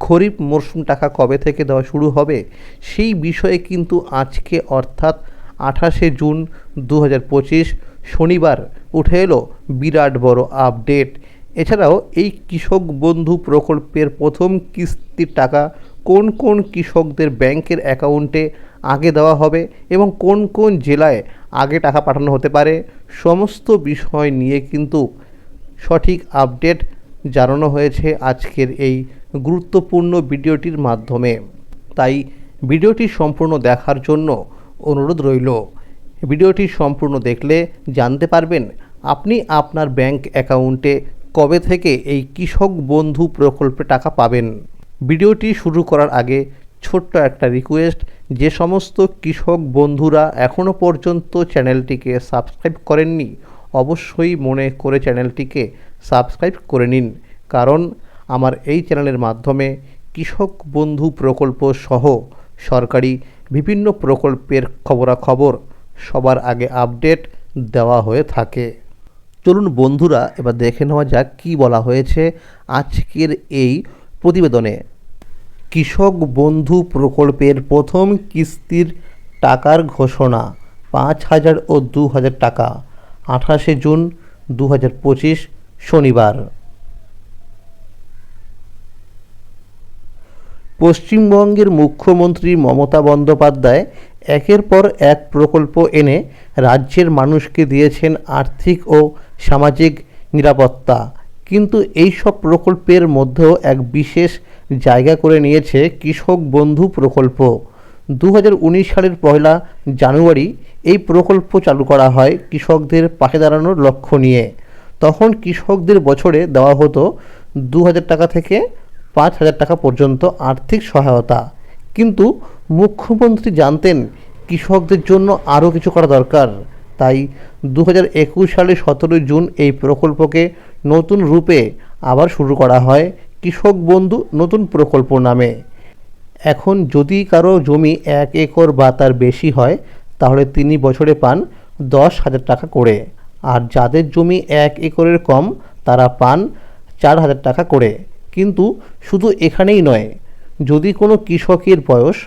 খরিফ মরশুম টাকা কবে থেকে দেওয়া শুরু হবে? সেই বিষয়ে কিন্তু আজকে অর্থাৎ আঠাশে জুন দু পঁচিশ শনিবার উঠে এলো বিরাট বড় আপডেট। এছাড়াও এই কৃষক বন্ধু প্রকল্পের প্রথম কিস্তির টাকা কোন কোন কৃষকদের ব্যাংকের অ্যাকাউন্টে আগে দেওয়া হবে এবং কোন কোন জেলায় আগে টাকা পাঠানো হতে পারে, সমস্ত বিষয় নিয়ে কিন্তু সঠিক আপডেট জানানো হয়েছে আজকের এই গুরুত্বপূর্ণ ভিডিওটির মাধ্যমে। তাই ভিডিওটি সম্পূর্ণ দেখার জন্য অনুরোধ রইল। ভিডিওটি সম্পূর্ণ দেখলে জানতে পারবেন আপনি আপনার ব্যাংক অ্যাকাউন্টে কবে থেকে এই কৃষক বন্ধু প্রকল্পে টাকা পাবেন। ভিডিওটি শুরু করার আগে ছোট্ট একটা রিকোয়েস্ট, যে সমস্ত কৃষক বন্ধুরা এখনও পর্যন্ত চ্যানেলটিকে সাবস্ক্রাইব করেননি, অবশ্যই মনে করে চ্যানেলটিকে সাবস্ক্রাইব করে নিন। কারণ আমার এই চ্যানেলের মাধ্যমে কৃষক বন্ধু প্রকল্প সহ সরকারি বিভিন্ন প্রকল্পের খবরাখবর সবার আগে আপডেট দেওয়া হয়ে থাকে। চলুন বন্ধুরা, এবার দেখে নেওয়া যাক কী বলা হয়েছে আজকের এই প্রতিবেদনে। কৃষক বন্ধু প্রকল্পের প্রথম কিস্তির টাকার ঘোষণা পাঁচ হাজার ও দু হাজার টাকা, আঠাশে জুন দু হাজার পঁচিশ শনিবার। পশ্চিমবঙ্গের মুখ্যমন্ত্রী মমতা বন্দ্যোপাধ্যায় একের পর এক প্রকল্প এনে রাজ্যের মানুষকে দিয়েছেন আর্থিক ও সামাজিক নিরাপত্তা। কিন্তু এই সব প্রকল্পের মধ্যেও এক বিশেষ জায়গা করে নিয়েছে কৃষক বন্ধু প্রকল্প। দু উনিশ সালের পয়লা জানুয়ারি এই প্রকল্প চালু করা হয় কৃষকদের পাশে দাঁড়ানোর লক্ষ্য নিয়ে। তখন কৃষকদের বছরে দেওয়া হতো দু হাজার টাকা থেকে পাঁচ হাজার টাকা পর্যন্ত আর্থিক সহায়তা। কিন্তু মুখ্যমন্ত্রী জানতেন কৃষকদের জন্য আরও কিছু করা দরকার। তাই দু হাজার একুশ সালে সতেরোই জুন এই প্রকল্পকে নতুন রূপে আবার শুরু করা হয় কৃষক বন্ধু নতুন প্রকল্প নামে। এখন যদি কারও জমি এক একর বা তার বেশি হয়, তাহলে তিনি বছরে পান দশ হাজার টাকা করে। আর যাদের জমি এক একরের কম, তারা পান চার হাজার টাকা করে। কিন্তু শুধু এখানেই নয়, যদি কোনো কৃষকের বয়স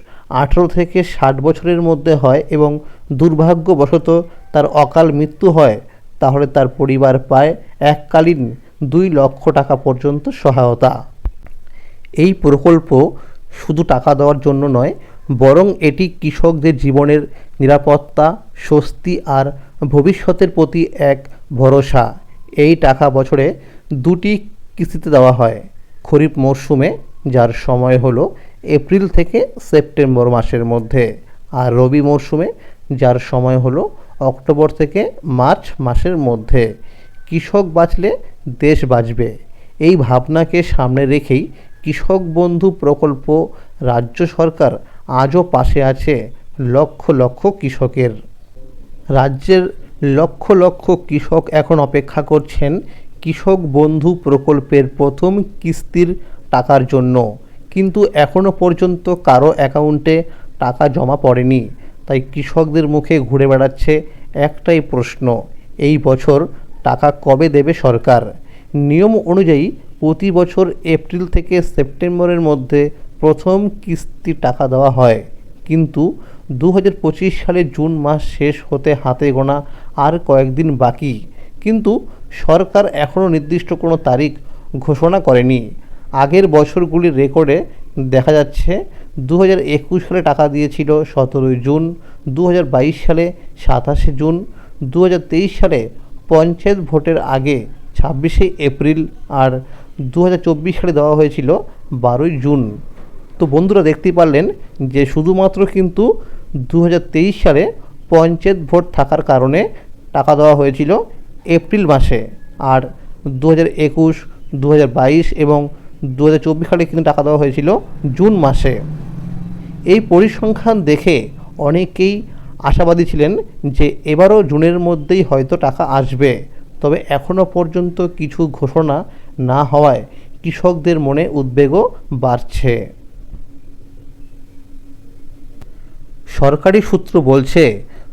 আঠেরো থেকে ষাট বছরের মধ্যে হয় এবং দুর্ভাগ্যবশত তার অকাল মৃত্যু হয়, তাহলে তার পরিবার পায় এককালীন দুই লক্ষ টাকা পর্যন্ত সহায়তা। এই প্রকল্প শুধু টাকা দেওয়ার জন্য নয়, বরং এটি কৃষকদের জীবনের নিরাপত্তা, স্বস্তি আর ভবিষ্যতের প্রতি এক ভরসা। এই টাকা বছরে দুটি কিস্তিতে দেওয়া হয়। খরিফ মরশুমে যার সময় হলো এপ্রিল থেকে সেপ্টেম্বর মাসের মধ্যে। আর রবি মরশুমে যার সময় হলো অক্টোবর থেকে মার্চ মাসের মধ্যে। কৃষক বাঁচলে দেশ বাঁচবে। এই ভাবনাকে সামনে রেখেই কৃষক বন্ধু প্রকল্প রাজ্য সরকার আজও পাশে আছে লক্ষ লক্ষ কৃষকের। রাজ্যের লক্ষ লক্ষ কৃষক এখন অপেক্ষা করছেন কৃষক বন্ধু প্রকল্পের প্রথম কিস্তির টাকার জন্য। কিন্তু এখনও পর্যন্ত কারও অ্যাকাউন্টে টাকা জমা পড়েনি। তাই কৃষকদের মুখে ঘুরে বেড়াচ্ছে একটাই প্রশ্ন, এই বছর টাকা কবে দেবে সরকার? নিয়ম অনুযায়ী প্রতি বছর এপ্রিল থেকে সেপ্টেম্বরের মধ্যে প্রথম কিস্তি টাকা দেওয়া হয়। কিন্তু দু হাজার পঁচিশ সালে জুন মাস শেষ হতে হাতে গোনা আর কয়েকদিন বাকি। কিন্তু সরকার এখনও নির্দিষ্ট কোনো তারিখ ঘোষণা করেনি। আগের বছরগুলির রেকর্ডে দেখা যাচ্ছে দু হাজার একুশ সালে টাকা দিয়েছিল সতেরোই জুন দু হাজার বাইশ সালে সাতাশে জুন দু হাজার তেইশ সালে পঞ্চায়েত ভোটের আগে ছাব্বিশে এপ্রিল আর দু হাজার চব্বিশ সালে দেওয়া হয়েছিল বারোই জুন। তো বন্ধুরা দেখতে পারলেন যে শুধুমাত্র কিন্তু দু হাজার তেইশ সালে পঞ্চায়েত ভোট থাকার কারণে টাকা দেওয়া হয়েছিল এপ্রিল মাসে। আর দু হাজার একুশ দু হাজার বাইশ এবং দু হাজার চব্বিশ সালে কিন্তু টাকা দেওয়া হয়েছিল জুন মাসে। এই পরিসংখ্যান দেখে অনেকেই আশাবাদী ছিলেন যে এবারও জুনের মধ্যেই হয়তো টাকা আসবে। তবে এখনও পর্যন্ত কিছু ঘোষণা না হওয়ায় কৃষকদের মনে উদ্বেগও বাড়ছে। সরকারি সূত্র বলছে,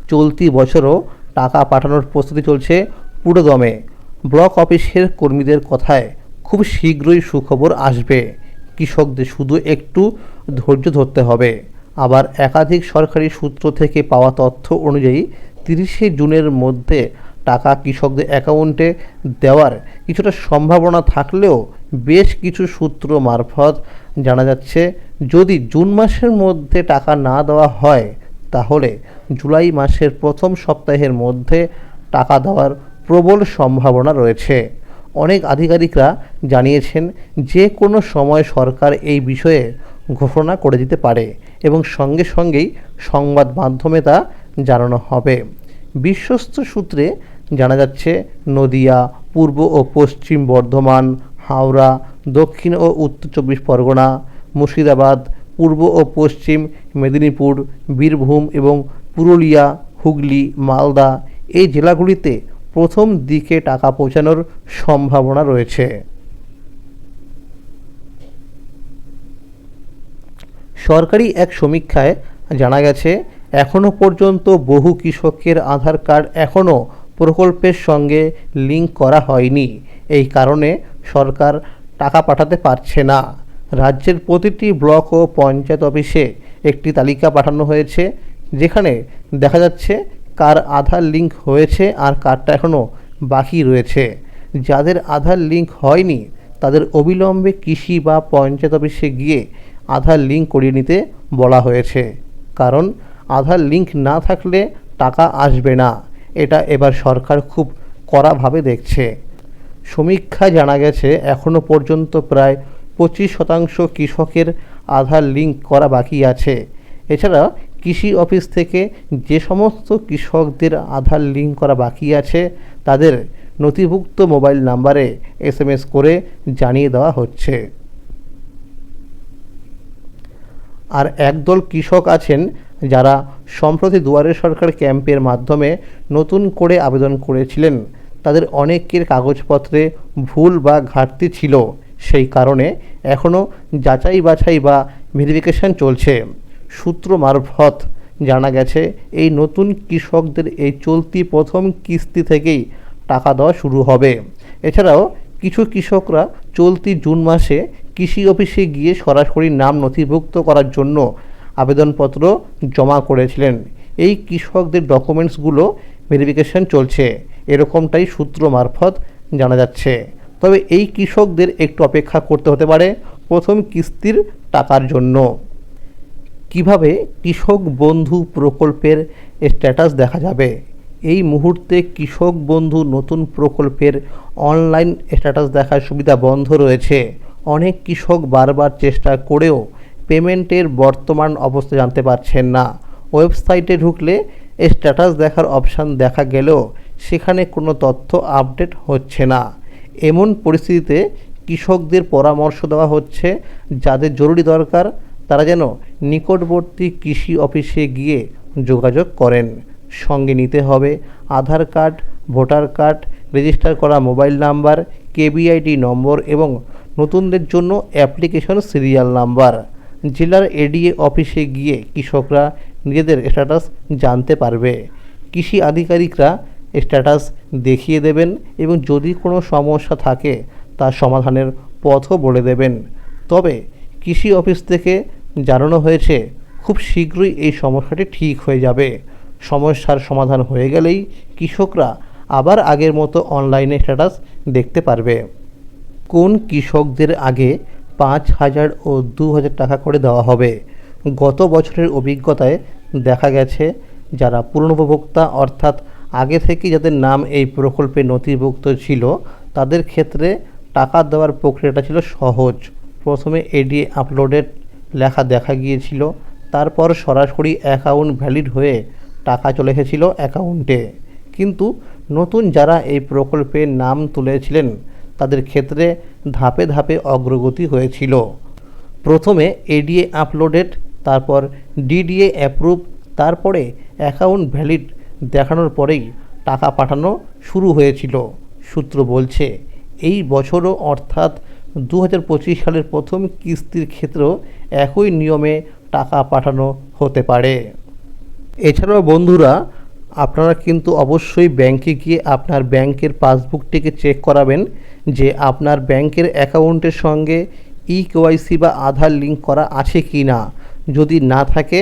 চলতি বছরও টাকা পাঠানোর প্রস্তুতি চলছে পুরোদমে। ব্লক অফিসের কর্মীদের কথায় খুব শীঘ্রই সুখবর আসবে। কৃষকদের শুধু একটু ধৈর্য ধরতে হবে। আবার একাধিক সরকারি সূত্র থেকে পাওয়া তথ্য অনুযায়ী তিরিশে জুনের মধ্যে টাকা কৃষকদের অ্যাকাউন্টে দেওয়ার কিছুটা সম্ভাবনা থাকলেও বেশ কিছু সূত্র মারফত জানা যাচ্ছে, যদি জুন মাসের মধ্যে টাকা না দেওয়া হয়, তাহলে জুলাই মাসের প্রথম সপ্তাহের মধ্যে টাকা দেওয়ার প্রবল সম্ভাবনা রয়েছে। অনেক আধিকারিকরা জানিয়েছেন, যে কোনো সময় সরকার এই বিষয়ে ঘোষণা করে দিতে পারে এবং সঙ্গে সঙ্গেই সংবাদ মাধ্যমে তা জানানো হবে। বিশ্বস্ত সূত্রে জানা যাচ্ছে, নদিয়া, পূর্ব ও পশ্চিম বর্ধমান, হাওড়া, দক্ষিণ ও উত্তর চব্বিশ পরগনা, মুর্শিদাবাদ, পূর্ব ও পশ্চিম মেদিনীপুর, বীরভূম এবং পুরুলিয়া, হুগলি, মালদা এই জেলাগুলিতে প্রথম দিকে টাকা পৌঁছানোর সম্ভাবনা রয়েছে। সরকারি এক সমীক্ষায় জানা গেছে এখনও পর্যন্ত বহু কৃষকের আধার কার্ড এখনও প্রকল্পের সঙ্গে লিঙ্ক করা হয়নি। এই কারণে সরকার টাকা পাঠাতে পারছে না। রাজ্যের প্রতিটি ব্লক ও পঞ্চায়েত অফিসে একটি তালিকা পাঠানো হয়েছে, যেখানে দেখা যাচ্ছে কার আধার লিঙ্ক হয়েছে আর কারটা এখনও বাকি রয়েছে। যাদের আধার লিঙ্ক হয়নি, তাদের অবিলম্বে কৃষি বা পঞ্চায়েত অফিসে গিয়ে আধার লিঙ্ক করিয়ে নিতে বলা হয়েছে। কারণ আধার লিঙ্ক না থাকলে টাকা আসবে না। এটা এবার সরকার খুব কড়াভাবে দেখছে। সমীক্ষায় জানা গেছে এখনও পর্যন্ত প্রায় পঁচিশ শতাংশ কৃষকের আধার লিঙ্ক করা বাকি আছে। এছাড়া কৃষি অফিস থেকে যে সমস্ত কৃষকদের আধার লিঙ্ক করা বাকি আছে, তাদের নথিভুক্ত মোবাইল নাম্বারে এসএমএস করে জানিয়ে দেওয়া হচ্ছে। আর একদল কৃষক আছেন যারা সম্প্রতি দুয়ারে সরকার ক্যাম্পের মাধ্যমে নতুন করে আবেদন করেছিলেন, তাদের অনেকের কাগজপত্রে ভুল বা ঘাটতি ছিল। সেই কারণে এখনও যাচাই বাছাই বা ভেরিফিকেশন চলছে। সূত্র মারফত জানা গেছে, এই নতুন কৃষকদের এই চলতি প্রথম কিস্তি থেকেই টাকা দেওয়া শুরু হবে। এছাড়াও কিছু কৃষকরা চলতি জুন মাসে কৃষি অফিসে গিয়ে সরাসরি নাম নথিভুক্ত করার জন্য আবেদনপত্র জমা করেছিলেন। এই কৃষকদের ডকুমেন্টসগুলো ভেরিফিকেশন চলছে। এরকমটাই সূত্র মারফত জানা যাচ্ছে। তবে এই কৃষকদের একটু অপেক্ষা করতে হতে পারে প্রথম কিস্তির টাকার জন্য। কীভাবে কৃষক বন্ধু প্রকল্পের স্ট্যাটাস দেখা যাবে? এই মুহূর্তে কৃষক বন্ধু নতুন প্রকল্পের অনলাইন স্ট্যাটাস দেখার সুবিধা বন্ধ রয়েছে। অনেক কৃষক বারবার চেষ্টা করেও পেমেন্টের বর্তমান অবস্থা জানতে পারছেন না। ওয়েবসাইটে ঢুকলে স্ট্যাটাস দেখার অপশান দেখা গেলেও সেখানে কোনো তথ্য আপডেট হচ্ছে না। এমন পরিস্থিতিতে কৃষকদের পরামর্শ দেওয়া হচ্ছে, যাদের জরুরি দরকার তারা যেন নিকটবর্তী কৃষি অফিসে গিয়ে যোগাযোগ করেন। সঙ্গে নিতে হবে Aadhaar card, voter card, register করা মোবাইল নাম্বার, কেবিআইডি নম্বর এবং নতুনদের জন্য অ্যাপ্লিকেশন সিরিয়াল নাম্বার। জেলার এডিএ অফিসে গিয়ে কৃষকরা নিজেদের স্ট্যাটাস জানতে পারবে। কৃষি আধিকারিকরা স্ট্যাটাস দেখিয়ে দেবেন এবং যদি কোনো সমস্যা থাকে তার সমাধানের পথও বলে দেবেন। তবে কৃষি অফিস থেকে জানানো হয়েছে, খুব শীঘ্রই এই সমস্যাটি ঠিক হয়ে যাবে। সমস্যার সমাধান হয়ে গেলেই কৃষকরা আবার আগের মতো অনলাইনে স্ট্যাটাস দেখতে পারবে। কোন কৃষকদের আগে পাঁচ হাজার ও দু হাজার টাকা করে দেওয়া হবে। গত বছরের অভিজ্ঞতায় দেখা গেছে যারা পুনর্ভোক্তা অর্থাৎ আগে থেকেই যাদের নাম এই প্রকল্পে নথিভুক্ত ছিল, তাদের ক্ষেত্রে টাকা দেওয়ার প্রক্রিয়াটা ছিল সহজ। প্রথমে এডি আপলোডেড লেখা দেখা গিয়েছিল, তারপর সরাসরি অ্যাকাউন্ট ভ্যালিড হয়ে টাকা চলে এসেছিল অ্যাকাউন্টে। কিন্তু নতুন যারা এই প্রকল্পে নাম তুলেছিলেন তাদের ক্ষেত্রে ধাপে ধাপে অগ্রগতি হয়েছিল। প্রথমে এডিএ আপলোডেড তারপর ডিডিএ অ্যাপ্রুভ তারপরে অ্যাকাউন্ট ভ্যালিড দেখানোর পরেই টাকা পাঠানো শুরু হয়েছিল, সূত্র বলছে। এই বছরও অর্থাৎ দু হাজার পঁচিশ সালের প্রথম কিস্তির ক্ষেত্রেও একই নিয়মে টাকা পাঠানো হতে পারে। এছাড়াও বন্ধুরা আপনারা কিন্তু অবশ্যই ব্যাংকে গিয়ে আপনার ব্যাংকের পাসবুকটিকে চেক করাবেন যে আপনার ব্যাংকের অ্যাকাউন্টের সঙ্গে ই কেওয়াইসি বা আধার লিঙ্ক করা আছে কি না। যদি না থাকে,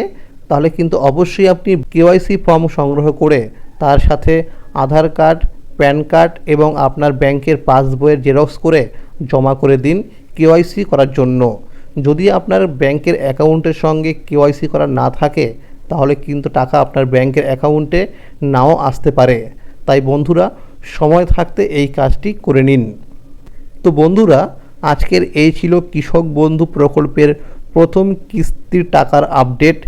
তাহলে কিন্তু অবশ্যই আপনি কেওয়াইসি ফর্ম সংগ্রহ করে তার সাথে আধার কার্ড প্যান কার্ড এবং আপনার ব্যাংকের পাসবইয়ের জেরক্স করে জমা করে দিন কেওয়াইসি করার জন্য। যদি আপনার ব্যাংকের অ্যাকাউন্টের সঙ্গে কেওয়াইসি করা না থাকে তাহলে কিন্তু টাকা আপনার ব্যাংকের অ্যাকাউন্টে নাও আসতে পারে। তাই বন্ধুরা, সময় থাকতে এই কাজটি করে নিন। তো বন্ধুরা, আজকের এই ছিল কৃষক বন্ধু প্রকল্পের প্রথম কিস্তির টাকার আপডেট।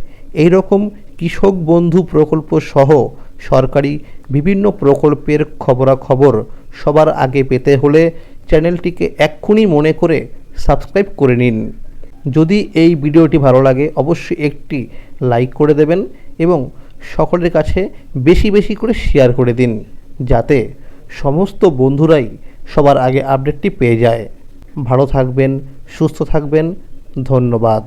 এই রকম কৃষক বন্ধু প্রকল্প সহ সরকারি বিভিন্ন প্রকল্পের খবরাখবর সবার আগে পেতে হলে চ্যানেলটিকে এক্ষুনি মনে করে সাবস্ক্রাইব করে নিন। যদি এই ভিডিওটি ভালো লাগে, অবশ্যই একটি লাইক করে দেবেন এবং সকলের কাছে বেশি বেশি করে শেয়ার করে দিন, যাতে সমস্ত বন্ধুরাই সবার আগে আপডেটটি পেয়ে যায়। ভালো থাকবেন, সুস্থ থাকবেন। ধন্যবাদ।